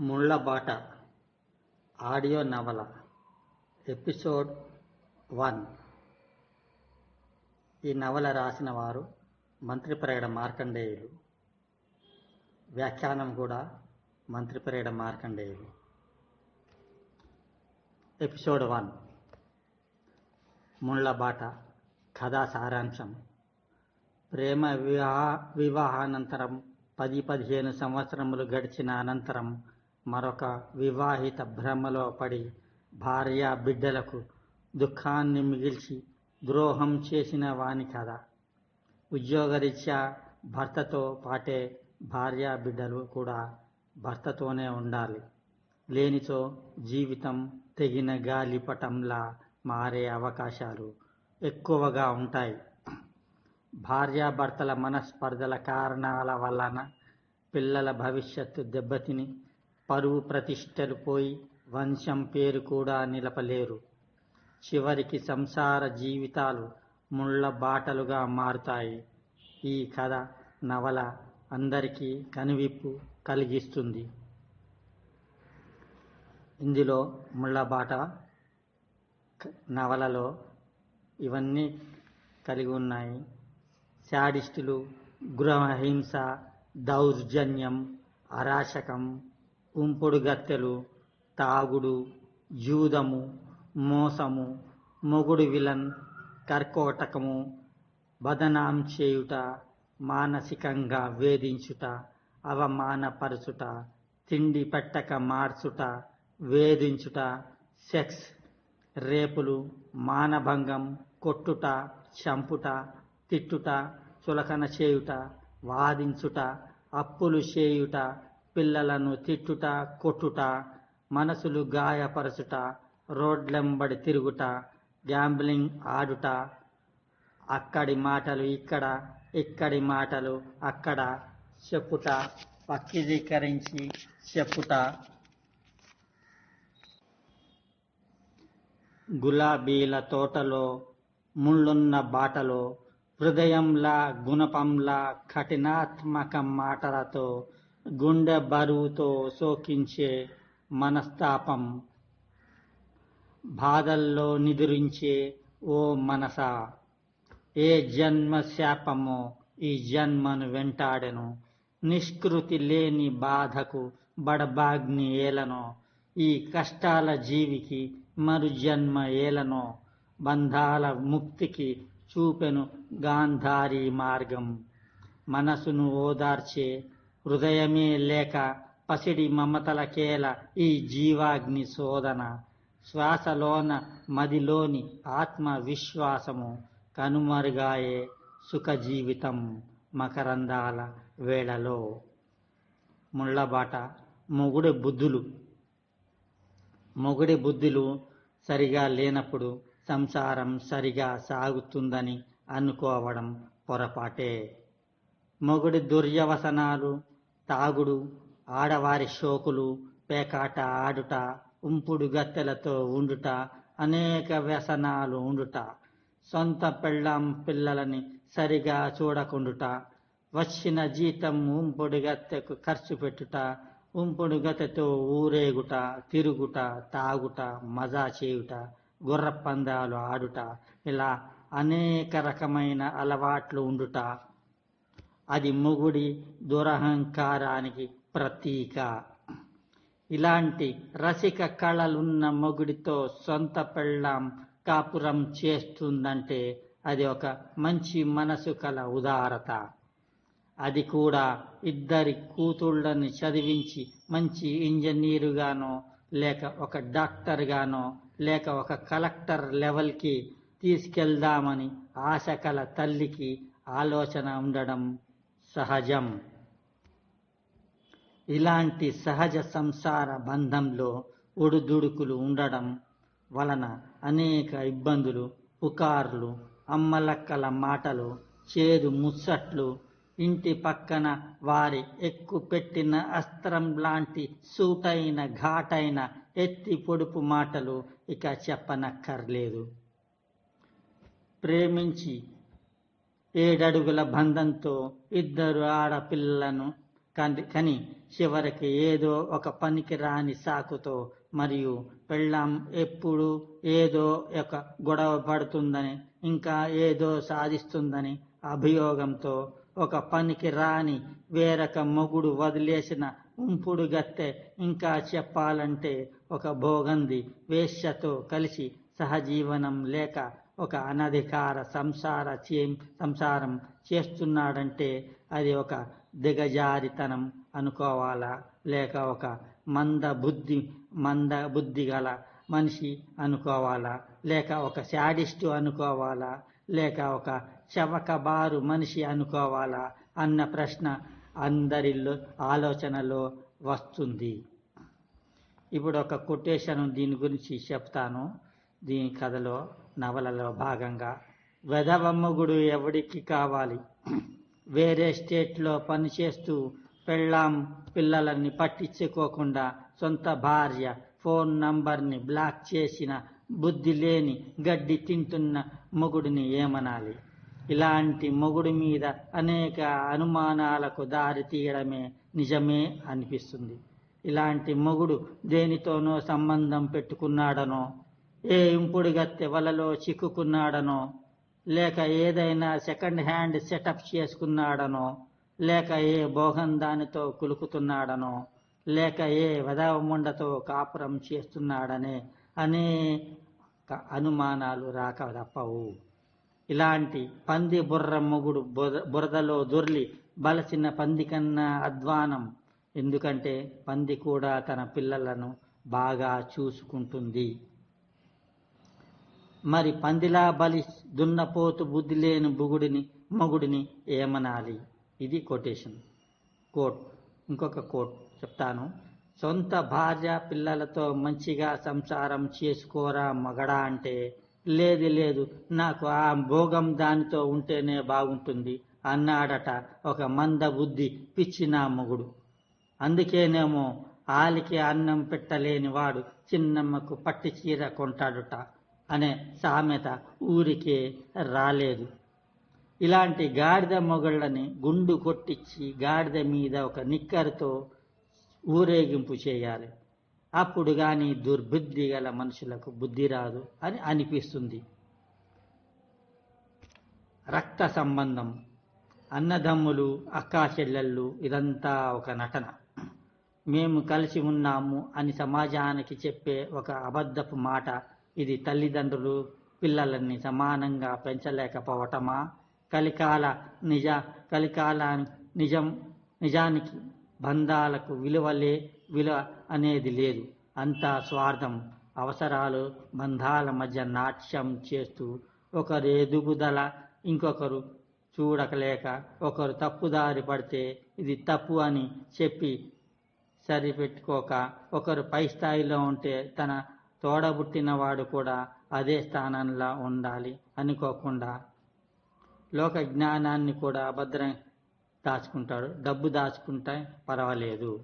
ముళ్ళబాట audio నవల episode one. ఈ నవల రాసిన వారు మంత్రిపరేడ మార్కండేయులు. వ్యాఖ్యానం కూడా మంత్రిపరేడ మార్కండేయులు. Episode one. ముళ్ళబాట కథా సారాంశం. ప్రేమ వివాహ వివాహానంతరం పది పదిహేను సంవత్సరములు గడిచిన అనంతరం మరొక వివాహిత భ్రమలో పడి భార్య బిడ్డలకు దుఃఖాన్ని మిగిల్చి ద్రోహం చేసిన వాని కథ. ఉద్యోగరీత్యా భర్తతో పాటే భార్య బిడ్డలు కూడా భర్తతోనే ఉండాలి. లేనిచో జీవితం తెగిన గాలిపటంలా మారే అవకాశాలు ఎక్కువగా ఉంటాయి. భార్యాభర్తల మనస్పర్ధల కారణాల వలన పిల్లల భవిష్యత్తు దెబ్బతిని పరువు ప్రతిష్టలు పోయి వంశం పేరు కూడా నిలపలేరు. చివరికి సంసార జీవితాలు ముళ్ళ బాటలుగా మారుతాయి. ఈ కథ నవల అందరికీ కనువిప్పు కలిగిస్తుంది. ఇందులో ముళ్ళబాట నవలలో ఇవన్నీ కలిగి ఉన్నాయి. శాడిస్టులు గృహహింస దౌర్జన్యం అరాచకం ఉంపుడు గత్తెలు తాగుడు జూదము మోసము మొగుడు విలన్ కర్కోటకము బదనాం చేయుట మానసికంగా వేధించుట అవమానపరచుట తిండి పెట్టక మార్చుట వేధించుట సెక్స్ రేపులు మానభంగం కొట్టుట చంపుట తిట్టుట చులకన చేయుట వాదించుట అప్పులు చేయుట పిల్లలను తిట్టుట కొట్టుట మనసులు గాయపరచుట రోడ్లెంబడి తిరుగుట గ్యాంబ్లింగ్ ఆడుట అక్కడి మాటలు ఇక్కడ ఇక్కడి మాటలు అక్కడ చెప్పుట పక్కిదీకరించి చెప్పుట. గులాబీల తోటలో ముళ్ళున్న బాటలో హృదయంలా గుణపంలా కఠినాత్మక మాటలతో గుండె బరువుతో సోకించే మనస్తాపం. బాధల్లో నిదురించే ఓ మనస. ఏ జన్మ శాపమో ఈ జన్మను వెంటాడెను. నిష్కృతి లేని బాధకు బడబాగ్ని ఏలనో. ఈ కష్టాల జీవికి మరు జన్మ ఏలనో. బంధాల ముక్తికి చూపెను గాంధారి మార్గం. మనసును ఓదార్చే హృదయమే లేక పసిడి మమతలకేల ఈ జీవాగ్ని శోధన. శ్వాసలోన మదిలోని ఆత్మ విశ్వాసము కనుమరుగాయే సుఖ జీవితం మకరందాల వేళలో. ముళ్ళబాట మొగుడి బుద్ధులు. మొగుడి బుద్ధులు సరిగా లేనప్పుడు సంసారం సరిగా సాగుతుందని అనుకోవడం పొరపాటే. మొగుడి దుర్యవసనాలు తాగుడు ఆడవారి షోకులు పేకాట ఆడుట ఉంపుడు గత్తెలతో ఉండుట అనేక వ్యసనాలు ఉండుట సొంత పెళ్ళాం పిల్లలని సరిగా చూడకుండుట వచ్చిన జీతం ఉంపుడు గత్తెకు ఖర్చు పెట్టుట ఉంపుడు గతతో ఊరేగుట తిరుగుట తాగుట మజా చేయుట గుర్ర పందాలు ఆడుట ఇలా అనేక రకమైన అలవాట్లు ఉండుట. అది మొగుడి దురహంకారానికి ప్రతీక. ఇలాంటి రసిక కళలున్న మొగుడితో సొంత పెళ్ళాం కాపురం చేస్తుందంటే అది ఒక మంచి మనసు కల ఉదారత. అది కూడా ఇద్దరి కూతుళ్ళని చదివించి మంచి ఇంజనీరుగానో లేక ఒక డాక్టర్గానో లేక ఒక కలెక్టర్ లెవెల్కి తీసుకెళ్దామని ఆశ కల తల్లికి ఆలోచన ఉండడం సహజం. ఇలాంటి సహజ సంసార బంధంలో ఒడుదుడుకులు ఉండడం వలన అనేక ఇబ్బందులు పుకార్లు అమ్మలక్కల మాటలు చేదు ముచ్చట్లు ఇంటి పక్కన వారి ఎక్కు పెట్టిన అస్త్రం లాంటి సూటైన ఘాటైన ఎత్తి పొడుపు మాటలు ఇక చెప్పనక్కర్లేదు. ప్రేమించి ఏడడుగుల బంధంతో ఇద్దరు ఆడపిల్లలను కంది కని చివరికి ఏదో ఒక పనికి రాని సాకుతో మరియు పెళ్ళాం ఎప్పుడు ఏదో ఒక గొడవ పడుతుందని ఇంకా ఏదో సాధిస్తుందని అభియోగంతో ఒక పనికి రాని వేరొక మొగుడు వదిలేసిన ఉంపుడు గత్తె ఇంకా చెప్పాలంటే ఒక భోగంది వేశ్యతో కలిసి సహజీవనం లేక ఒక అనధికార సంసార చే సంసారం చేస్తున్నాడంటే అది ఒక దిగజారితనం అనుకోవాలా? లేక ఒక మంద బుద్ధి మంద బుద్ధి గల మనిషి అనుకోవాలా? లేక ఒక శాడిస్టు అనుకోవాలా? లేక ఒక చవకబారు మనిషి అనుకోవాలా? అన్న ప్రశ్న అందరిలో ఆలోచనలో వస్తుంది. ఇప్పుడు ఒక కొటేషన్ దీని గురించి చెప్తాను. దీని కథలో నవలలో భాగంగా వెధవమ్మగుడు ఎవడికి కావాలి? వేరే స్టేట్లో పనిచేస్తూ పెళ్ళాం పిల్లలని పట్టించుకోకుండా సొంత భార్య ఫోన్ నంబర్ని బ్లాక్ చేసిన బుద్ధి లేని గడ్డి తింటున్న మొగుడిని ఏమనాలి? ఇలాంటి మొగుడి మీద అనేక అనుమానాలకు దారి తీయడమే నిజమే అనిపిస్తుంది. ఇలాంటి మొగుడు దేనితోనో సంబంధం పెట్టుకున్నాడనో ఏ ఇంపుడుగత్తె వలలో చిక్కుకున్నాడనో లేక ఏదైనా సెకండ్ హ్యాండ్ సెటప్ చేసుకున్నాడనో లేక ఏ భోగం దానితో కులుకుతున్నాడనో లేక ఏ వెదవముండతో కాపురం చేస్తున్నాడనే అనేక అనుమానాలు రాక తప్పవు. ఇలాంటి పంది బుర్ర మొగుడు బుర- బురదలో దొర్లి బలసిన పంది కన్నా అధ్వానం ఎందుకంటే పంది కూడా తన పిల్లలను బాగా చూసుకుంటుంది. మరి పందిలా బలి దున్నపోతు బుద్ధి లేని బుగుడిని మగుడిని ఏమనాలి? ఇది కొటేషన్. కోట్. ఇంకొక కోట్ చెప్తాను. సొంత భార్య పిల్లలతో మంచిగా సంసారం చేసుకోరా మగడా అంటే లేదు లేదు నాకు ఆ భోగం దానితో ఉంటేనే బాగుంటుంది అన్నాడట ఒక మంద బుద్ధి పిచ్చిన మొగుడు. అందుకేనేమో ఆలికి అన్నం పెట్టలేని వాడు చిన్నమ్మకు పట్టి చీర కొంటాడుట. అనే సామెత ఊరికే రాలేదు. ఇలాంటి గాడిద మొగళ్ళని గుండు కొట్టించి గాడిద మీద ఒక నిక్కరుతో ఊరేగింపు చేయాలి. అప్పుడు కానీ దుర్బుద్ధి గల మనుషులకు బుద్ధి రాదు అని అనిపిస్తుంది. రక్త సంబంధం అన్నదమ్ములు అక్కా చెల్లెళ్ళు ఇదంతా ఒక నటన. మేము కలిసి ఉన్నాము అని సమాజానికి చెప్పే ఒక అబద్ధపు మాట ఇది తల్లిదండ్రులు పిల్లలని సమానంగా పెంచలేకపోవటమా? కలికాల నిజ కలికాల నిజం నిజానికి బంధాలకు విలువలే విలువ అనేది లేదు. అంతా స్వార్థం అవసరాలు బంధాల మధ్య నాట్యం చేస్తూ ఒకరు ఎదుగుదల ఇంకొకరు చూడకలేక ఒకరు తప్పుదారి పడితే ఇది తప్పు అని చెప్పి సరిపెట్టుకోక ఒకరు పై స్థాయిలో ఉంటే తన తోడబుట్టిన వాడు కూడా అదే స్థానంలో ఉండాలి అనుకోకుండా లోక జ్ఞానాన్ని కూడా అభద్రం దాచుకుంటాడు. డబ్బు దాచుకుంటే పర్వాలేదు.